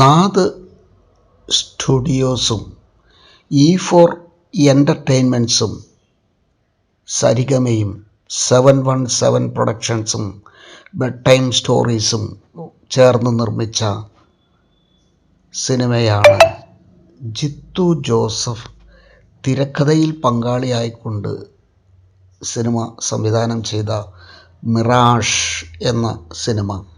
നാദ് സ്റ്റുഡിയോസും E four എന്റർടൈൻമെന്റ്സും സരിഗമയും സെവൻ വൺ സെവൻ പ്രൊഡക്ഷൻസും ബെഡ് ടൈം സ്റ്റോറീസും ചേർന്ന് നിർമ്മിച്ച സിനിമയാണ്. ജിത്തു ജോസഫ് തിരക്കഥയിൽ പങ്കാളിയായിക്കൊണ്ട് സിനിമ സംവിധാനം ചെയ്ത മിറാഷ് എന്ന സിനിമ.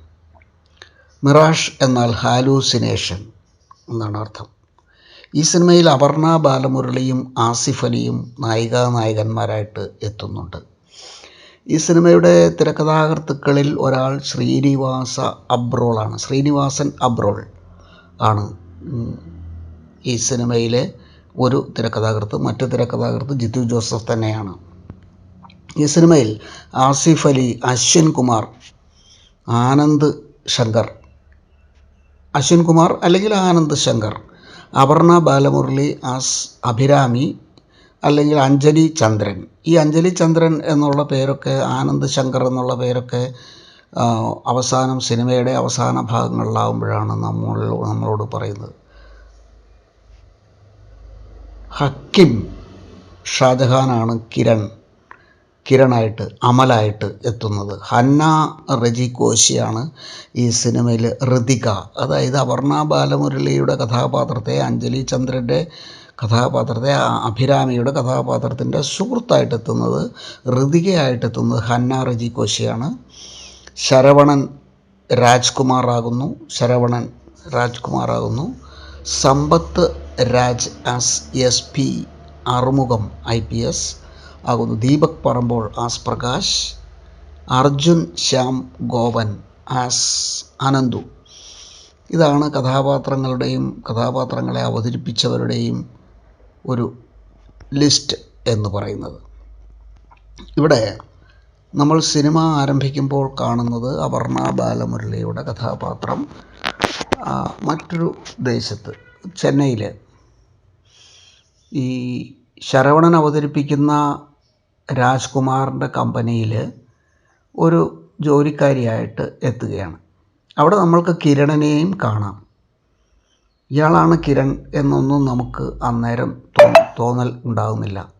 മിറാഷ് എന്നാൽ ഹാലൂസിനേഷൻ എന്നാണ് അർത്ഥം. ഈ സിനിമയിൽ അപർണ ബാലമുരളിയും ആസിഫ് അലിയും നായികാ നായകന്മാരായിട്ട് എത്തുന്നുണ്ട്. ഈ സിനിമയുടെ തിരക്കഥാകൃത്തുക്കളിൽ ഒരാൾ ശ്രീനിവാസ അബ്രോളാണ്. ശ്രീനിവാസൻ അബ്രോൾ ആണ് ഈ സിനിമയിലെ ഒരു തിരക്കഥാകൃത്ത്. മറ്റു തിരക്കഥാകൃത്ത് ജിത്തു ജോസഫ് തന്നെയാണ്. ഈ സിനിമയിൽ ആസിഫ് അലി അശ്വിൻ കുമാർ ആനന്ദ് ശങ്കർ അശ്വിൻ കുമാർ അല്ലെങ്കിൽ ആനന്ദ് ശങ്കർ അപർണ ബാലമുരളി ആസ് അഭിരാമി അല്ലെങ്കിൽ അഞ്ജലി ചന്ദ്രൻ. ഈ അഞ്ജലി ചന്ദ്രൻ എന്നുള്ള പേരൊക്കെ ആനന്ദ് ശങ്കർ എന്നുള്ള പേരൊക്കെ അവസാനം സിനിമയുടെ അവസാന ഭാഗങ്ങളിലാവുമ്പോഴാണ് നമ്മൾ നമ്മളോട് പറയുന്നത്. ഹക്കിം ഷാജഹാനാണ് കിരൺ. കിരണായിട്ട് അമലായിട്ട് എത്തുന്നത്. ഹന്ന റജി കോശിയാണ് ഈ സിനിമയിൽ ഋതിക അതായത് അപർണ ബാലമുരളിയുടെ കഥാപാത്രത്തെ അഞ്ജലി ചന്ദ്രന്റെ കഥാപാത്രത്തെ അഭിരാമിയുടെ കഥാപാത്രത്തിന്റെ സുഹൃത്തായിട്ട് എത്തുന്നത് ഋതികയായിട്ട് എത്തുന്നത് ഹന്ന റജി കോശിയാണ് ശരവണൻ രാജ്കുമാറാകുന്നു. Saravanan രാജ്കുമാറാകുന്നു. Sampath Raj as S P Arumugam I P S. ആകുന്നു. Deepak Parambol as Prakash Arjun Shyam Gowan as Ananthu. ഇതാണ് കഥാപാത്രങ്ങളുടെയും കഥാപാത്രങ്ങളെ അവതരിപ്പിച്ചവരുടെയും ഒരു ലിസ്റ്റ് എന്ന് പറയുന്നത്. ഇവിടെ നമ്മൾ സിനിമ ആരംഭിക്കുമ്പോൾ കാണുന്നത് അപർണ ബാലമുരളിയുടെ കഥാപാത്രം മറ്റൊരു ദേശത്ത് ചെന്നൈയിൽ ഈ ശരവണൻ അവതരിപ്പിക്കുന്ന രാജ്കുമാറിന്റെ കമ്പനിയിൽ ഒരു ജോലിക്കാരിയായിട്ട് എത്തുകയാണ്. അവിടെ നമ്മൾക്ക് കിരണനെയും കാണാം. ഇയാളാണ് കിരൺ എന്നൊന്നും നമുക്ക് അന്നേരം തോന്നൽ ഉണ്ടാകുന്നില്ല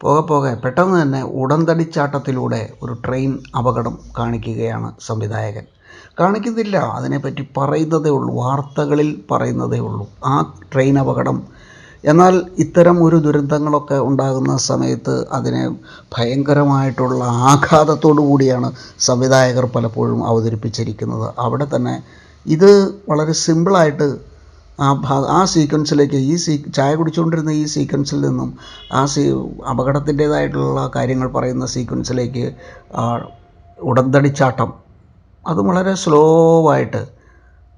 പോകെ പോകെ പെട്ടെന്ന് തന്നെ ഉടന്തടിച്ചാട്ടത്തിലൂടെ ഒരു ട്രെയിൻ അപകടം കാണിക്കുകയാണ് സംവിധായകൻ. കാണിക്കുന്നില്ല. അതിനെപ്പറ്റി പറയുന്നതേ ഉള്ളൂ. വാർത്തകളിൽ പറയുന്നതേ ഉള്ളൂ. ആ ട്രെയിൻ അപകടം എന്നാൽ ഇത്തരം ഒരു ദുരന്തങ്ങളൊക്കെ ഉണ്ടാകുന്ന സമയത്ത് അതിനെ ഭയങ്കരമായിട്ടുള്ള ആഘാതത്തോടു കൂടിയാണ് സംവിധായകർ പലപ്പോഴും അവതരിപ്പിച്ചിരിക്കുന്നത്. അവിടെ തന്നെ ഇത് വളരെ സിമ്പിളായിട്ട് ആ ഭാ ആ സീക്വൻസിലേക്ക് ഈ സീ ചായ കുടിച്ചുകൊണ്ടിരുന്ന ഈ സീക്വൻസിൽ നിന്നും ആ സീ അപകടത്തിന്റേതായിട്ടുള്ള കാര്യങ്ങൾ പറയുന്ന സീക്വൻസിലേക്ക് ഉടന്തടിച്ചാട്ടം. അത് വളരെ സ്ലോ ആയിട്ട്.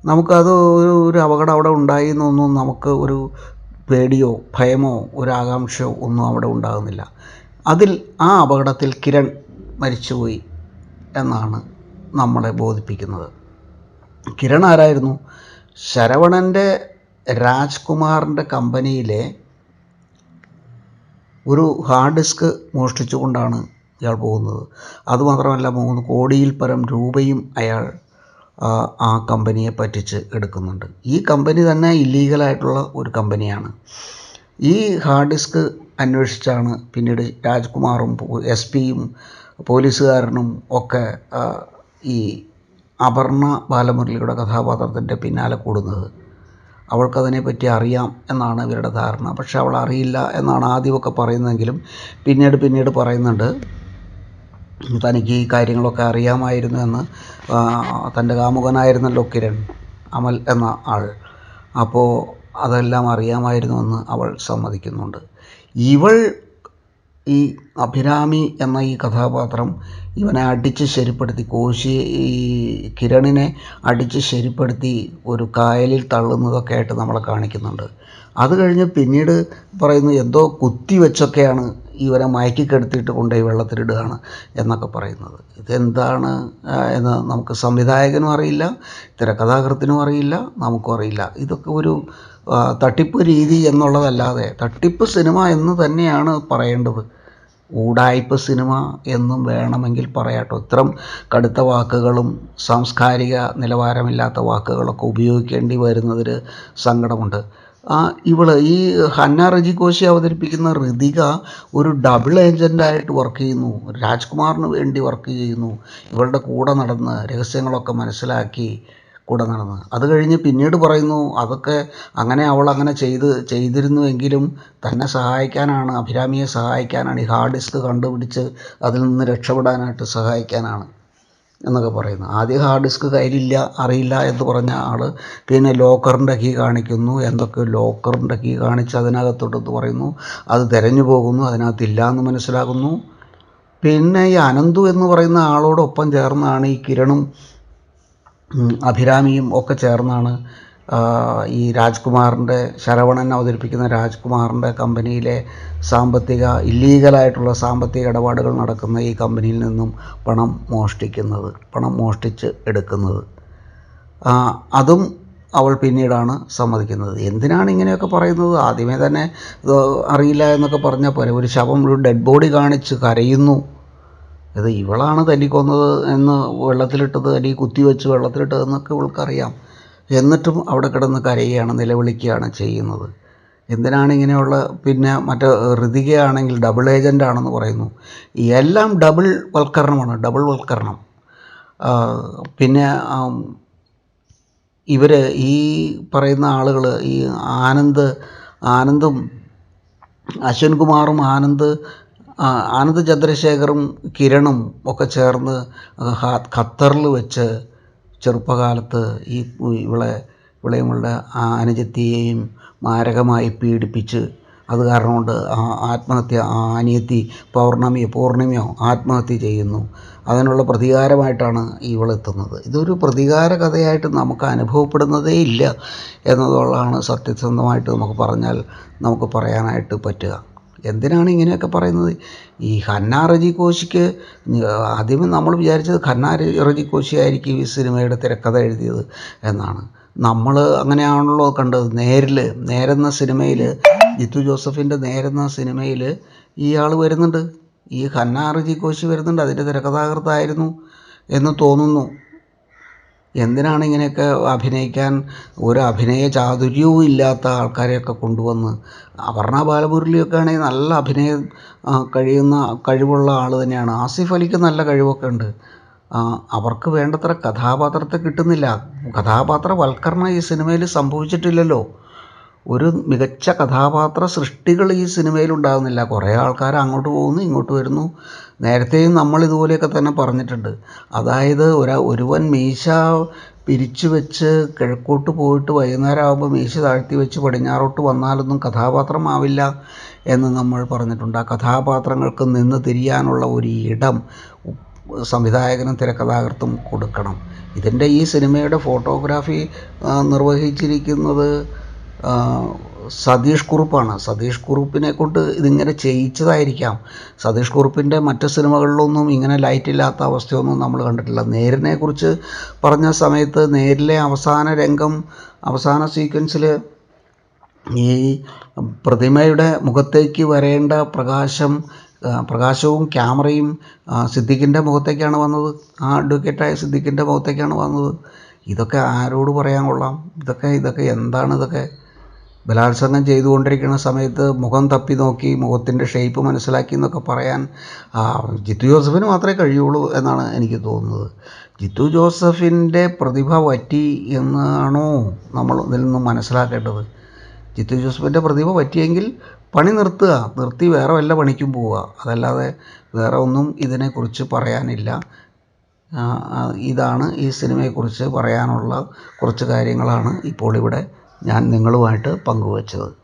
നമുക്കത് ഒരു ഒരു അപകടം അവിടെ ഉണ്ടായി എന്നൊന്നും നമുക്ക് ഒരു പേടിയോ ഭയമോ ഒരാകാംക്ഷയോ ഒന്നും അവിടെ ഉണ്ടാകുന്നില്ല. അതിൽ ആ അപകടത്തിൽ കിരൺ മരിച്ചുപോയി എന്നാണ് നമ്മളെ ബോധിപ്പിക്കുന്നത്. കിരൺ ആരായിരുന്നു? ശരവണന്റെ രാജ്കുമാറിന്റെ കമ്പനിയിലെ ഒരു ഹാർഡ് ഡിസ്ക് മോഷ്ടിച്ചുകൊണ്ടാണ് ഇയാൾ പോകുന്നത്. അതുമാത്രമല്ല മൂന്ന് കോടിയിൽ പരം രൂപയും അയാൾ ആ കമ്പനിയെ പറ്റിച്ച് എടുക്കുന്നുണ്ട്. ഈ കമ്പനി തന്നെ ഇല്ലീഗലായിട്ടുള്ള ഒരു കമ്പനിയാണ്. ഈ ഹാർഡ് ഡിസ്ക് അന്വേഷിച്ചാണ് പിന്നീട് രാജ്കുമാറും എസ് പിയും പോലീസുകാരനും ഒക്കെ ഈ അപർണ ബാലമുരളിയുടെ കഥാപാത്രത്തിന്റെ പിന്നാലെ കൂടുന്നത്. അവൾക്കതിനെപ്പറ്റി അറിയാം എന്നാണ് ഇവരുടെ ധാരണ. പക്ഷെ അവൾ അറിയില്ല എന്നാണ് ആദ്യമൊക്കെ പറയുന്നതെങ്കിലും പിന്നീട് പിന്നീട് പറയുന്നുണ്ട്. തനിക്ക് ഈ കാര്യങ്ങളൊക്കെ അറിയാമായിരുന്നു എന്ന് തന്റെ കാമുകനായിരുന്നല്ലോ കിരൺ അമൽ എന്ന ആൾ. അപ്പോൾ അതെല്ലാം അറിയാമായിരുന്നുവെന്ന് അവൾ സമ്മതിക്കുന്നുണ്ട്. ഇവൾ ഈ അഭിരാമി എന്ന ഈ കഥാപാത്രം ഇവനെ അടിച്ച് ശരിപ്പെടുത്തി കോശി ഈ കിരണിനെ അടിച്ച് ശരിപ്പെടുത്തി ഒരു കായലിൽ തള്ളുന്നതൊക്കെ ആയിട്ട് നമ്മളെ കാണിക്കുന്നുണ്ട്. അത് കഴിഞ്ഞ് പിന്നീട് പറയുന്നു എന്തോ കുത്തി വെച്ചൊക്കെയാണ് ഇവരെ മയക്കിക്കെടുത്തിയിട്ട് കൊണ്ടുപോയി വെള്ളത്തിലിടുകയാണ് എന്നൊക്കെ പറയുന്നത്. ഇതെന്താണ് എന്ന് നമുക്ക് സംവിധായകനും അറിയില്ല തിരക്കഥാകൃത്തിനും അറിയില്ല നമുക്കും അറിയില്ല. ഇതൊക്കെ ഒരു തട്ടിപ്പ് രീതി എന്നുള്ളതല്ലാതെ തട്ടിപ്പ് സിനിമ എന്ന് തന്നെയാണ് പറയേണ്ടത്. ഊടായ്പ സിനിമ എന്നും വേണമെങ്കിൽ പറയാട്ടോ. ഇത്തരം കടുത്ത വാക്കുകളും സാംസ്കാരിക നിലവാരമില്ലാത്ത വാക്കുകളൊക്കെ ഉപയോഗിക്കേണ്ടി വരുന്നതിൽ സങ്കടമുണ്ട്. ഇവൾ ഈ ഹന്ന റജി കോശി അവതരിപ്പിക്കുന്ന ഋതിക ഒരു ഡബിൾ ഏജന്റായിട്ട് വർക്ക് ചെയ്യുന്നു. രാജ്കുമാറിന് വേണ്ടി വർക്ക് ചെയ്യുന്നു. ഇവളുടെ കൂടെ നടന്ന് രഹസ്യങ്ങളൊക്കെ മനസ്സിലാക്കി കൂടെ നടന്ന്. അത് കഴിഞ്ഞ് പിന്നീട് പറയുന്നു അതൊക്കെ അങ്ങനെ അവൾ അങ്ങനെ ചെയ്ത് ചെയ്തിരുന്നുവെങ്കിലും തന്നെ സഹായിക്കാനാണ് അഭിരാമിയെ സഹായിക്കാനാണ് ഈ ഹാർഡ് ഡിസ്ക് കണ്ടുപിടിച്ച് അതിൽ നിന്ന് രക്ഷപ്പെടാനായിട്ട് സഹായിക്കാനാണ്. എന്നൊക്കെ പറയുന്നു. ആദ്യം ഹാർഡ് ഡിസ്ക് കയ്യിലില്ല അറിയില്ല എന്ന് പറഞ്ഞ ആൾ പിന്നെ ലോക്കറിന്റെ കീ കാണിക്കുന്നു. എന്തൊക്കെ ലോക്കറിന്റെ കീ കാണിച്ച് അതിനകത്തോട്ടെന്ന് പറയുന്നു. അത് തിരഞ്ഞു പോകുന്നു അതിനകത്തില്ല എന്ന് മനസ്സിലാകുന്നു പിന്നെ ഈ അനന്തു എന്ന് പറയുന്ന ആളോടൊപ്പം ചേർന്നാണ് ഈ കിരണും അഭിരാമിയും ഒക്കെ ചേർന്നാണ് ഈ രാജ്കുമാറിന്റെ ശരവണൻ അവതരിപ്പിക്കുന്ന രാജ്കുമാറിന്റെ കമ്പനിയിലെ സാമ്പത്തിക ഇല്ലീഗലായിട്ടുള്ള സാമ്പത്തിക ഇടപാടുകൾ നടക്കുന്ന ഈ കമ്പനിയിൽ നിന്നും പണം മോഷ്ടിക്കുന്നത് പണം മോഷ്ടിച്ച് എടുക്കുന്നത്. അതും അവൾ പിന്നീടാണ് സമ്മതിക്കുന്നത്. എന്തിനാണ് ഇങ്ങനെയൊക്കെ പറയുന്നത്? ആദ്യമേ തന്നെ അറിയില്ല എന്നൊക്കെ പറഞ്ഞാൽ പോലെ ഒരു ശവം ഒരു ഡെഡ് ബോഡി കാണിച്ച് കരയുന്നു. ഇത് ഇവളാണ് തല്ലിക്കൊന്നത് എന്ന് വെള്ളത്തിലിട്ടത് അല്ലെങ്കിൽ കുത്തിവെച്ച് വെള്ളത്തിലിട്ടതെന്നൊക്കെ ഇവൾക്കറിയാം. എന്നിട്ടും അവിടെ കിടന്ന് കരയുകയാണ് നിലവിളിക്കുകയാണ് ചെയ്യുന്നത്. എന്തിനാണ് ഇങ്ങനെയുള്ള പിന്നെ മറ്റേ ഋതികയാണെങ്കിൽ ഡബിൾ ഏജന്റ് ആണെന്ന് പറയുന്നു. എല്ലാം ഡബിൾ വൽക്കരണമാണ് ഡബിൾ വൽക്കരണം. പിന്നെ ഇവർ ഈ പറയുന്ന ആളുകൾ ഈ ആനന്ദ് ആനന്ദും അശ്വൻകുമാറും ആനന്ദ് ആനന്ദ് ചന്ദ്രശേഖറും കിരണും ഒക്കെ ചേർന്ന് ഖത്തറിൽ വെച്ച് ചെറുപ്പകാലത്ത് ഈ ഇവളെ ഇവളെയും ആ അനുജത്തിയെയും മാരകമായി പീഡിപ്പിച്ച് അത് കാരണം കൊണ്ട് ആ ആത്മഹത്യ ആ അനിയത്തി പൗർണമിയോ പൂർണിമയോ ആത്മഹത്യ ചെയ്യുന്നു. അതിനുള്ള പ്രതികാരമായിട്ടാണ് ഇവളെത്തുന്നത് ഇതൊരു പ്രതികാര കഥയായിട്ട് നമുക്ക് അനുഭവപ്പെടുന്നതേ ഇല്ല എന്നതുള്ളതാണ് സത്യസന്ധമായിട്ട് നമുക്ക് പറഞ്ഞാൽ നമുക്ക് പറയാനായിട്ട് പറ്റുക. എന്തിനാണ് ഇങ്ങനെയൊക്കെ പറയുന്നത്? ഈ ഹന്ന റജി കോശിക്ക് ആദ്യമേ നമ്മൾ വിചാരിച്ചത് ഹന്ന റജി കോശി ആയിരിക്കും ഈ സിനിമയുടെ തിരക്കഥ എഴുതിയത് എന്നാണ്. നമ്മൾ അങ്ങനെയാണല്ലോ കണ്ടത്. നേരിൽ നേരെന്ന സിനിമയിൽ ജിത്തു ജോസഫിന്റെ നേരെന്ന സിനിമയിൽ ഇയാൾ വരുന്നുണ്ട്. ഈ ഹന്ന റജി കോശി വരുന്നുണ്ട്. അതിന്റെ തിരക്കഥാകൃത്തായിരുന്നു എന്ന് തോന്നുന്നു. എന്തിനാണ് ഇങ്ങനെയൊക്കെ അഭിനയിക്കാൻ ഒരു അഭിനയ ചാതുര്യവും ഇല്ലാത്ത ആൾക്കാരെയൊക്കെ കൊണ്ടുവന്ന്? അപർണ ബാലമുരളിയൊക്കെ ആണെങ്കിൽ നല്ല അഭിനയം കഴിയുന്ന കഴിവുള്ള ആൾ തന്നെയാണ്. ആസിഫ് അലിക്ക് നല്ല കഴിവൊക്കെ ഉണ്ട്. അവർക്ക് വേണ്ടത്ര കഥാപാത്രത്തെ കിട്ടുന്നില്ല. കഥാപാത്രവൽക്കരണം ഈ സിനിമയിൽ സംഭവിച്ചിട്ടില്ലല്ലോ. ഒരു മികച്ച കഥാപാത്ര സൃഷ്ടികൾ ഈ സിനിമയിൽ ഉണ്ടാകുന്നില്ല. കുറേ ആൾക്കാർ അങ്ങോട്ട് പോകുന്നു ഇങ്ങോട്ട് വരുന്നു. നേരത്തെയും നമ്മൾ ഇതുപോലെയൊക്കെ തന്നെ പറഞ്ഞിട്ടുണ്ട്. അതായത് ഒരു ഒരുവൻ മീശ പിരിച്ചു വെച്ച് കിഴക്കോട്ട് പോയിട്ട് വൈകുന്നേരം ആകുമ്പോൾ മീശ താഴ്ത്തി വെച്ച് പടിഞ്ഞാറോട്ട് വന്നാലൊന്നും കഥാപാത്രമാവില്ല എന്ന് നമ്മൾ പറഞ്ഞിട്ടുണ്ട്. ആ കഥാപാത്രങ്ങൾക്ക് നിന്ന് തിരിയാനുള്ള ഒരു ഇടം സംവിധായകനും തിരക്കഥാകൃത്തും കൊടുക്കണം. ഇതിന്റെ ഈ സിനിമയുടെ ഫോട്ടോഗ്രാഫി നിർവഹിച്ചിരിക്കുന്നത് സതീഷ് കുറുപ്പാണ്. സതീഷ് കുറുപ്പിനെ കൊണ്ട് ഇതിങ്ങനെ ചെയ്യിച്ചതായിരിക്കാം. സതീഷ് കുറുപ്പിന്റെ മറ്റ് സിനിമകളിലൊന്നും ഇങ്ങനെ ലൈറ്റ് ലൈറ്റില്ലാത്ത അവസ്ഥയൊന്നും നമ്മൾ കണ്ടിട്ടില്ല. നേരിനെ കുറിച്ച് പറഞ്ഞ സമയത്ത് നേരിലെ അവസാന രംഗം അവസാന സീക്വൻസിൽ ഈ പ്രതിമയുടെ മുഖത്തേക്ക് വരേണ്ട പ്രകാശം പ്രകാശവും ക്യാമറയും സിദ്ദിഖിന്റെ മുഖത്തേക്കാണ് വന്നത്. ആ അഡ്വക്കേറ്റായ സിദ്ദിഖിന്റെ മുഖത്തേക്കാണ് വന്നത്. ഇതൊക്കെ ആരോട് പറയാൻ കൊള്ളാം? ഇതൊക്കെ ഇതൊക്കെ എന്താണ് ഇതൊക്കെ? ബലാത്സംഗം ചെയ്തുകൊണ്ടിരിക്കുന്ന സമയത്ത് മുഖം തപ്പി നോക്കി മുഖത്തിന്റെ ഷേപ്പ് മനസ്സിലാക്കി എന്നൊക്കെ പറയാൻ ജിത്തു ജോസഫിന് മാത്രമേ കഴിയുള്ളൂ എന്നാണ് എനിക്ക് തോന്നുന്നത്. ജിത്തു ജോസഫിന്റെ പ്രതിഭ പറ്റി എന്നാണോ നമ്മൾ ഇതിൽ നിന്ന് മനസ്സിലാക്കേണ്ടത്? ജിത്തു ജോസഫിന്റെ പ്രതിഭ പറ്റിയെങ്കിൽ പണി നിർത്തുക നിർത്തി വേറെ വല്ല പണിക്കും പോവുക. അതല്ലാതെ വേറെ ഒന്നും ഇതിനെക്കുറിച്ച് പറയാനില്ല. ഇതാണ് ഈ സിനിമയെക്കുറിച്ച് പറയാനുള്ള കുറച്ച് കാര്യങ്ങളാണ് ഇപ്പോൾ ഇവിടെ ഞാൻ നിങ്ങളുമായിട്ട് പങ്കുവച്ചത്.